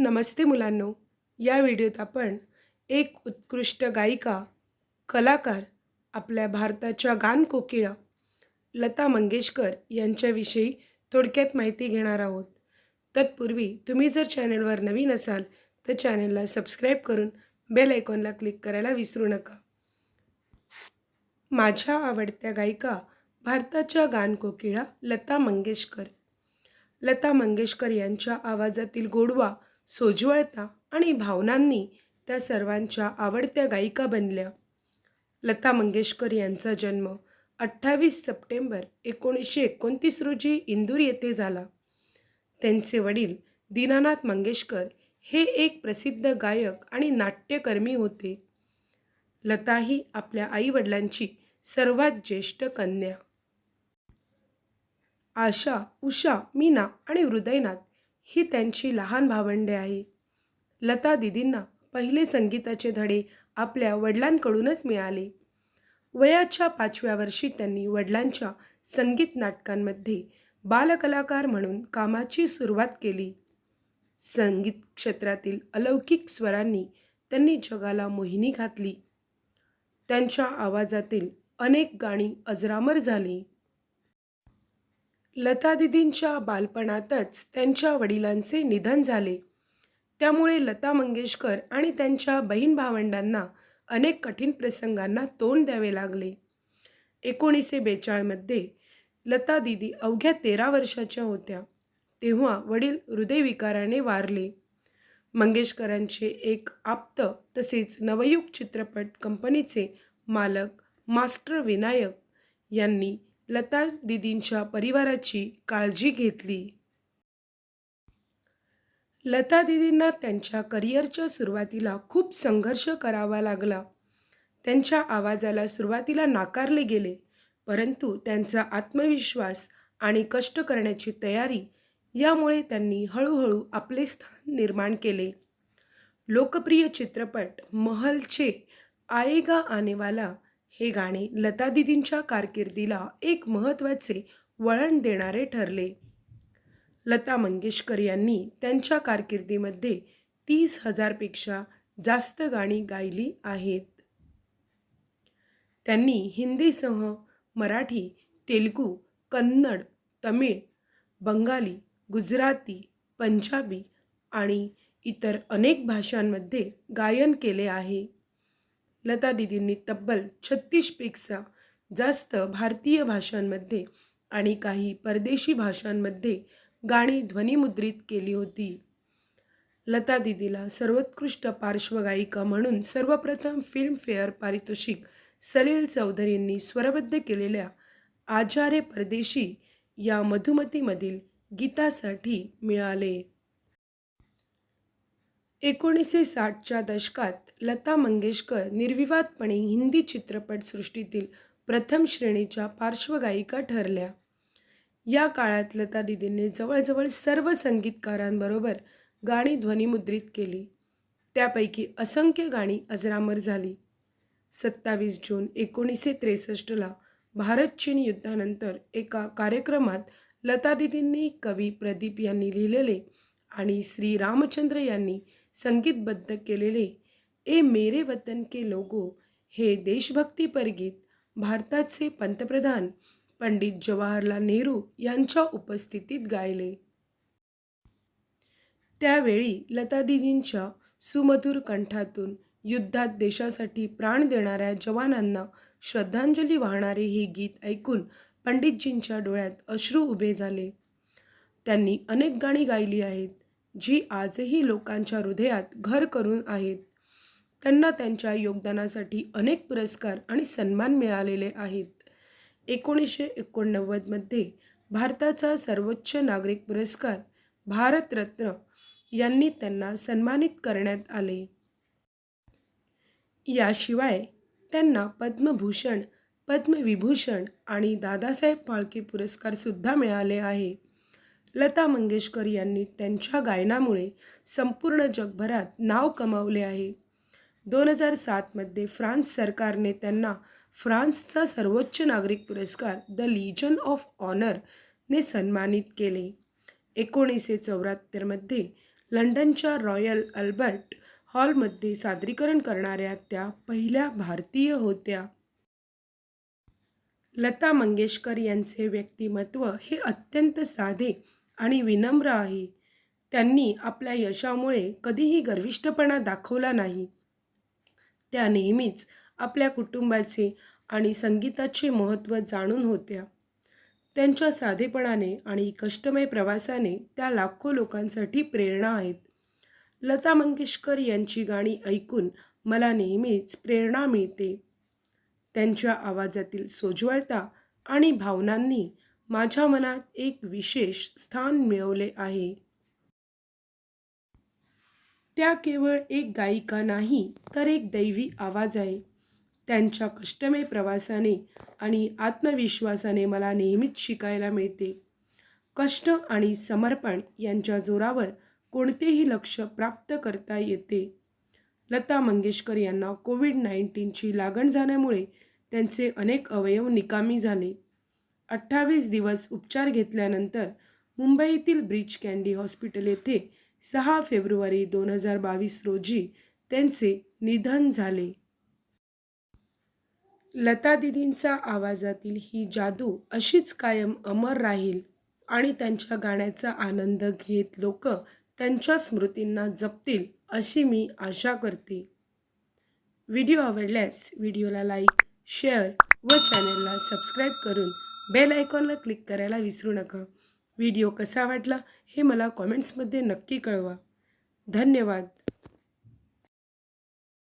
नमस्ते मुलांनो. या व्हिडिओत आपण एक उत्कृष्ट गायिका कलाकार आपल्या भारताच्या गानकोकिळा लता मंगेशकर यांच्याविषयी थोडक्यात माहिती घेणार आहोत. तत्पूर्वी तुम्ही जर चॅनलवर नवीन असाल तर चॅनलला सबस्क्राईब करून बेल आयकॉनला क्लिक करायला विसरू नका. माझ्या आवडत्या गायिका भारताच्या गानकोकिळा लता मंगेशकर. लता मंगेशकर यांच्या आवाजातील गोडवा सोज्वळता आणि भावनांनी त्या सर्वांच्या आवडत्या गायिका बनल्या. लता मंगेशकर यांचा जन्म अठ्ठावीस सप्टेंबर एकोणीसशे एकोणतीस रोजी इंदूर येथे झाला. त्यांचे वडील दीनानाथ मंगेशकर हे एक प्रसिद्ध गायक आणि नाट्यकर्मी होते. लता ही आपल्या आईवडिलांची सर्वात ज्येष्ठ कन्या. आशा उषा मीना आणि हृदयनाथ ही त्यांची लहान भावंडे आहे लता दिदींना पहिले संगीताचे धडे आपल्या वडिलांकडूनच मिळाले. वयाच्या पाचव्या वर्षी त्यांनी वडिलांच्या संगीत नाटकांमध्ये बालकलाकार म्हणून कामाची सुरुवात केली. संगीत क्षेत्रातील अलौकिक स्वरांनी त्यांनी जगाला मोहिनी घातली. त्यांच्या आवाजातील अनेक गाणी अजरामर झाली. लता दिदींच्या बालपणातच त्यांच्या वडिलांचे निधन झाले. त्यामुळे लता मंगेशकर आणि त्यांच्या बहीण भावंडांना अनेक कठीण प्रसंगांना तोंड द्यावे लागले. एकोणीसशे बेचाळमध्ये लता दिदी अवघ्या तेरा वर्षाच्या होत्या तेव्हा वडील हृदयविकाराने वारले. मंगेशकरांचे एक आप्त तसेच नवयुग चित्रपट कंपनीचे मालक मास्टर विनायक यांनी लता दिदींच्या परिवाराची काळजी घेतली. लता दिदींना त्यांच्या करिअरच्या सुरुवातीला खूप संघर्ष करावा लागला. त्यांच्या आवाजाला सुरुवातीला नाकारले गेले परंतु त्यांचा आत्मविश्वास आणि कष्ट करण्याची तयारी यामुळे त्यांनी हळूहळू आपले स्थान निर्माण केले. लोकप्रिय चित्रपट महलचे आएगा आनेवाला हे गाणे लता दिदींच्या कारकिर्दीला एक महत्त्वाचे वळण देणारे ठरले. लता मंगेशकर यांनी त्यांच्या कारकिर्दीमध्ये तीस हजारपेक्षा जास्त गाणी गायली आहेत. त्यांनी हिंदीसह मराठी तेलुगू कन्नड तमिळ बंगाली गुजराती पंजाबी आणि इतर अनेक भाषांमध्ये गायन केले आहे. लता दिदींनी तब्बल छत्तीसपेक्षा जास्त भारतीय भाषांमध्ये आणि काही परदेशी भाषांमध्ये गाणी ध्वनिमुद्रित केली होती. लता दिदीला सर्वोत्कृष्ट पार्श्वगायिका म्हणून सर्वप्रथम फिल्मफेअर पारितोषिक सलील चौधरींनी स्वरबद्ध केलेल्या आचारे परदेशी या मधुमतीमधील गीतासाठी मिळाले. एकोणीसशे साठच्या दशकात लता मंगेशकर निर्विवादपणे हिंदी चित्रपटसृष्टीतील प्रथम श्रेणीच्या पार्श्वगायिका ठरल्या. या काळात लता दिदींनी जवळजवळ सर्व संगीतकारांबरोबर गाणी ध्वनिमुद्रित केली. त्यापैकी असंख्य गाणी अजरामर झाली. सत्तावीस जून एकोणीसशे त्रेसष्टला भारत चीन युद्धानंतर एका कार्यक्रमात लता दिदींनी कवी प्रदीप यांनी लिहिलेले आणि श्री रामचंद्र यांनी संगीतबद्ध केलेले ए मेरे वतन के लोगो हे देशभक्तीपर गीत भारताचे पंतप्रधान पंडित जवाहरलाल नेहरू यांच्या उपस्थितीत गायले. त्यावेळी लतादीजींच्या सुमधुर कंठातून युद्धात देशासाठी प्राण देणाऱ्या जवानांना श्रद्धांजली वाहणारे हे गीत ऐकून पंडितजींच्या डोळ्यात अश्रू उभे झाले. त्यांनी अनेक गाणी गायली आहेत जी आजही लोकांच्या हृदयात घर करून आहेत. त्यांना त्यांच्या योगदानासाठी अनेक पुरस्कार आणि सन्मान मिळालेले आहेत. एकोणीसशे एकोणनव्वदमध्ये भारताचा सर्वोच्च नागरिक पुरस्कार भारतरत्न यांनी त्यांना सन्मानित करण्यात आले. याशिवाय त्यांना पद्मभूषण पद्मविभूषण आणि दादासाहेब फाळके पुरस्कारसुद्धा मिळाले आहे. लता मंगेशकर यांनी त्यांच्या गायनामुळे संपूर्ण जगभरात नाव कमावले आहे. दोन हजार सातमध्ये फ्रान्स सरकारने त्यांना फ्रान्सचा सर्वोच्च नागरिक पुरस्कार द लिजन ऑफ ऑनरने सन्मानित केले. एकोणीसशे चौऱ्याहत्तरमध्ये लंडनच्या रॉयल अल्बर्ट हॉलमध्ये सादरीकरण करणाऱ्या त्या पहिल्या भारतीय होत्या. लता मंगेशकर यांचे व्यक्तिमत्व हे अत्यंत साधे आणि विनम्र आहे. त्यांनी आपल्या यशामुळे कधीही गर्विष्ठपणा दाखवला नाही. त्या नेहमीच आपल्या कुटुंबाचे आणि संगीताचे महत्त्व जाणून होत्या. त्यांच्या साधेपणाने आणि कष्टमय प्रवासाने त्या लाखो लोकांसाठी प्रेरणा आहेत. लता मंगेशकर यांची गाणी ऐकून मला नेहमीच प्रेरणा मिळते. त्यांच्या आवाजातील सोज्वळता आणि भावनांनी माझ्या मनात एक विशेष स्थान मिळवले आहे. त्या केवळ एक गायिका नाही तर एक दैवी आवाज आहे. त्यांच्या कष्टमय प्रवासाने आणि आत्मविश्वासाने मला नेहमीच शिकायला मिळते. कष्ट आणि समर्पण यांच्या जोरावर कोणतेही लक्ष प्राप्त करता येते. लता मंगेशकर यांना कोविड नाईन्टीनची लागण झाल्यामुळे त्यांचे अनेक अवयव निकामी झाले. अठ्ठावीस दिवस उपचार घेतल्यानंतर मुंबईतील ब्रिज कँडी हॉस्पिटल येथे सहा फेब्रुवारी दोन हजार बावीस रोजी त्यांचे निधन झाले. लता दिदींचा आवाजातील ही जादू अशीच कायम अमर राहील आणि त्यांच्या गाण्याचा आनंद घेत लोक त्यांच्या स्मृतींना जपतील अशी मी आशा करते. व्हिडिओ आवडल्यास व्हिडिओला लाईक शेअर व चॅनलला सबस्क्राईब करून बेल आयकॉनला क्लिक करायला विसरू नका. व्हिडिओ कसा वाटला हे मला कॉमेंट्समध्ये नक्की कळवा. धन्यवाद.